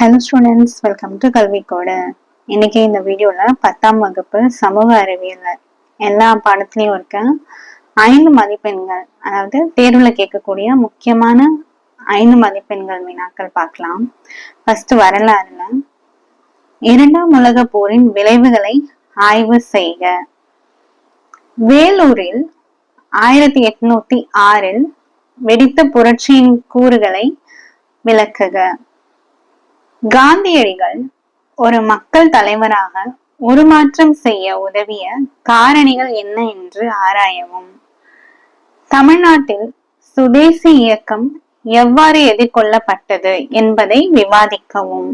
Hello students welcome to கல்விக்கோடு இன்னைக்கு இந்த வீடியோவில் பத்தாம் வகுப்பு சமூக அறிவியல். எல்லா பாடத்துலையும் இருக்க ஐந்து மதிப்பெண்கள் அதாவது தேர்வில் கேட்கக்கூடிய முக்கியமான ஐந்து மதிப்பெண்கள் வினாக்கள் பார்க்கலாம். ஃபர்ஸ்ட் வரலாறுல இரண்டாம் உலக போரின் விளைவுகளை ஆய்வு செய்க. வேலூரில் ஆயிரத்தி எட்நூத்தி ஆறில் வெடித்த புரட்சியின் கூறுகளை விளக்குக. காந்தியடிகள் ஒரு மக்கள் தலைவராக உருமாற்றம் செய்ய உதவிய காரணிகள் என்ன என்று ஆராயவும். தமிழ்நாட்டில் சுதேசி இயக்கம் எவ்வாறு எதிர்கொள்ளப்பட்டது என்பதை விவாதிக்கவும்.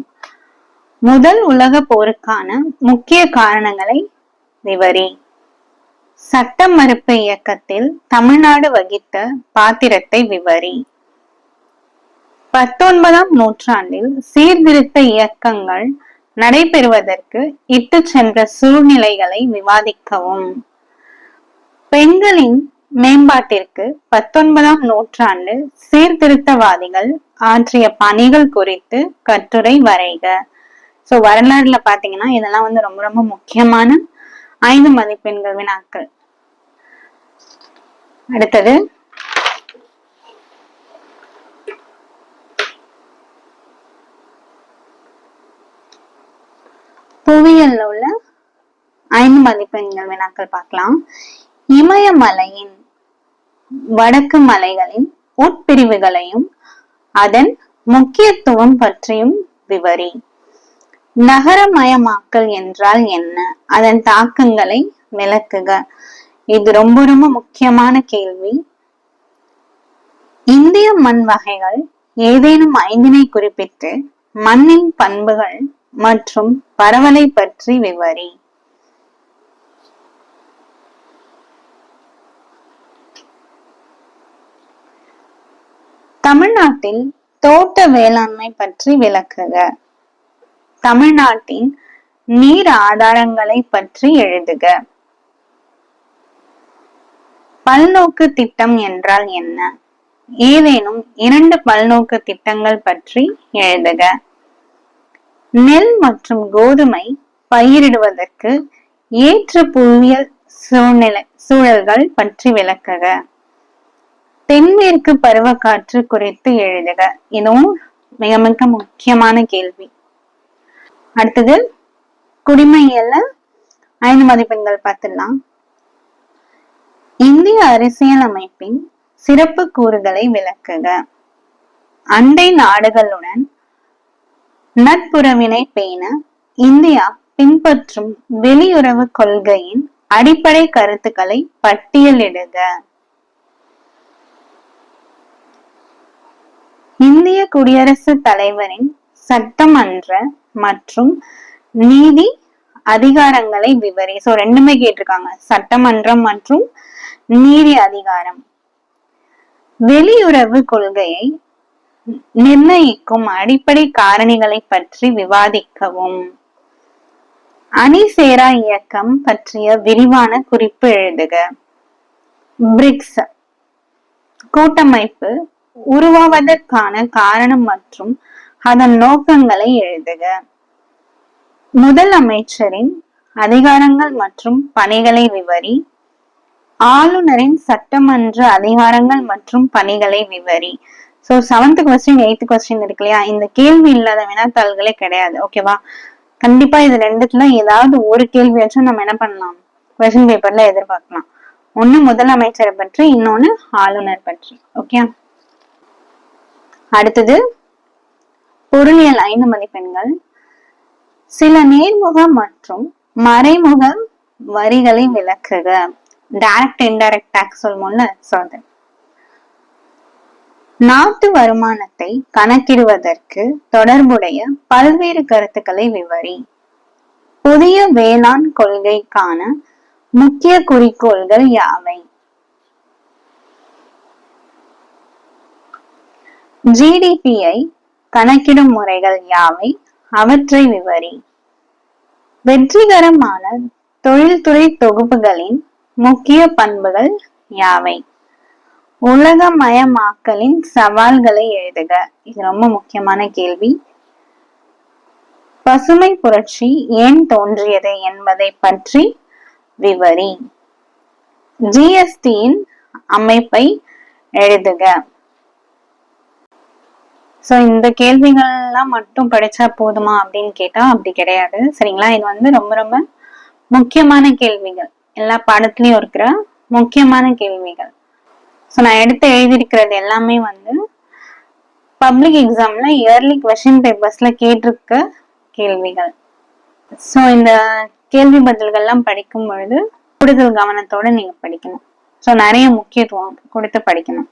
முதல் உலக போருக்கான முக்கிய காரணங்களை விவரி. சட்ட மறுப்பு இயக்கத்தில் தமிழ்நாடு வகித்த பாத்திரத்தை விவரி. பத்தொன்பதாம் நூற்றாண்டில் சீர்திருத்த இயக்கங்கள் நடைபெறுவதற்கு இட்டு சென்ற சூழ்நிலைகளை விவாதிக்கவும். பெண்களின் மேம்பாட்டிற்கு பத்தொன்பதாம் நூற்றாண்டு சீர்திருத்தவாதிகள் ஆற்றிய பணிகள் குறித்து கட்டுரை வரைக. சோ வரலாறுல பாத்தீங்கன்னா இதெல்லாம் வந்து ரொம்ப ரொம்ப முக்கியமான ஐந்து மதிப்பெண்கள் வினாக்கள். அடுத்தது புவியியல்ல உள்ள ஐந்து மதிப்பெண்கள் வினாக்கள் பார்க்கலாம். இமயமலையின் வடக்கு மலைகளின் உட்பிரிவுகளையும் அதன் முக்கியத்துவம் பற்றியும் விவரி. நகரமயமாக்கல் என்றால் என்ன? அதன் தாக்கங்களை விளக்குக. இது ரொம்ப ரொம்ப முக்கியமான கேள்வி. இந்திய மண் வகைகள் ஏதேனும் ஐந்தினை குறிப்பிட்டு மண்ணின் பண்புகள் மற்றும் பரவலை பற்றி விவரி. தமிழ்நாட்டில் தோட்ட வேளாண்மை பற்றி விளக்குக. தமிழ்நாட்டின் நீர் ஆதாரங்களை பற்றி எழுதுக. பல்நோக்கு திட்டம் என்றால் என்ன? ஏதேனும் இரண்டு பல்நோக்கு திட்டங்கள் பற்றி எழுதுக. நெல் மற்றும் கோதுமை பயிரிடுவதற்கு ஏற்ற புவியியல் சூழ்நிலை சூழல்கள் பற்றி விளக்குக. தென்மேற்கு பருவக்காற்று குறித்து எழுதுக. இதுவும் மிக மிக முக்கியமான கேள்வி. அடுத்தது குடிமையில ஐந்து மதிப்பெண்கள் பார்த்துடலாம். இந்திய அரசியல் அமைப்பின் சிறப்பு கூறுகளை விளக்குக. அண்டை நாடுகளுடன் நட்புறவினை பேண இந்தியா பின்பற்றும் வெளியுறவு கொள்கையின் அடிப்படை கருத்துக்களை பட்டியலிடுக. இந்திய குடியரசுத் தலைவரின் சட்டமன்ற மற்றும் நீதி அதிகாரங்களை விவரி சோ ரெண்டுமே கேட்டிருக்காங்க. சட்டமன்றம் மற்றும் நீதி அதிகாரம். வெளியுறவு கொள்கையை நிர்ணயிக்கும் அடிப்படை காரணிகளை பற்றி விவாதிக்கவும். அணி சேரா இயக்கம் பற்றிய விரிவான குறிப்பு எழுதுக. பிரிக்ஸ். கூட்டமைப்பு உருவாவதற்கான காரணம் மற்றும் அதன் நோக்கங்களை எழுதுக. முதல் அமைச்சரின் அதிகாரங்கள் மற்றும் பணிகளை விவரி. ஆளுநரின் சட்டமன்ற அதிகாரங்கள் மற்றும் பணிகளை விவரி. So seventh question eighth question இருக்கு இல்லையா? இந்த கேள்வி இல்லாத வினாத்தாள்களே கிடையாது ஓகேவா கண்டிப்பா இது ரெண்டுத்துல ஏதாவது ஒரு கேள்வியாச்சும் நம்ம என்ன பண்ணலாம்? கொஸ்டின் பேப்பர்ல எதிர்பார்க்கலாம். ஒண்ணு முதலமைச்சரை பற்றி இன்னொன்னு ஆளுநர் பற்றி ஓகே அடுத்தது பொருளியல் ஐந்து மதிப்பெண்கள் சில நேர்முக மற்றும் மறைமுக வரிகளை விளக்குக. டைரக்ட் இன்டைரக்ட் டாக்ஸ் சொல்லுவோம்ல சொல்றது நாட்டு வருமானத்தை கணக்கிடுவதற்கு தொடர்புடைய பல்வேறு கருத்துக்களை விவரி. புதிய வேளாண் கொள்கைக்கான முக்கிய குறிக்கோள்கள் யாவை? ஜிடிபியை கணக்கிடும் முறைகள் யாவை? அவற்றை விவரி. வெற்றிகரமான தொழில்துறை தொகுப்புகளின் முக்கிய பண்புகள் யாவை? உலகமயமாக்கலின் சவால்களை எழுதுக. இது ரொம்ப முக்கியமான கேள்வி. பசுமை புரட்சி ஏன் தோன்றியது என்பதை பற்றி விவரி. ஜிஎஸ்டியின் அமைப்பை எழுதுக. ஸோ இந்த கேள்விகள்லாம் மட்டும் படிச்சா போதுமா அப்படின்னு கேட்டா அப்படி கிடையாது. சரிங்களா? இது வந்து ரொம்ப ரொம்ப முக்கியமான கேள்விகள். எல்லா பாடத்துலயும் இருக்கிற முக்கியமான கேள்விகள். ஸோ நான் எடுத்து எழுதியிருக்கிறது எல்லாமே வந்து பப்ளிக் எக்ஸாம்ல இயர்லி கொஷின் பேப்பர்ஸ்ல கேட்டிருக்க கேள்விகள். ஸோ இந்த கேள்வி பதில்கள்லாம் படிக்கும் பொழுது கூடுதல் கவனத்தோட நீங்க படிக்கணும். ஸோ நிறைய முக்கியத்துவம் கொடுத்து படிக்கணும்.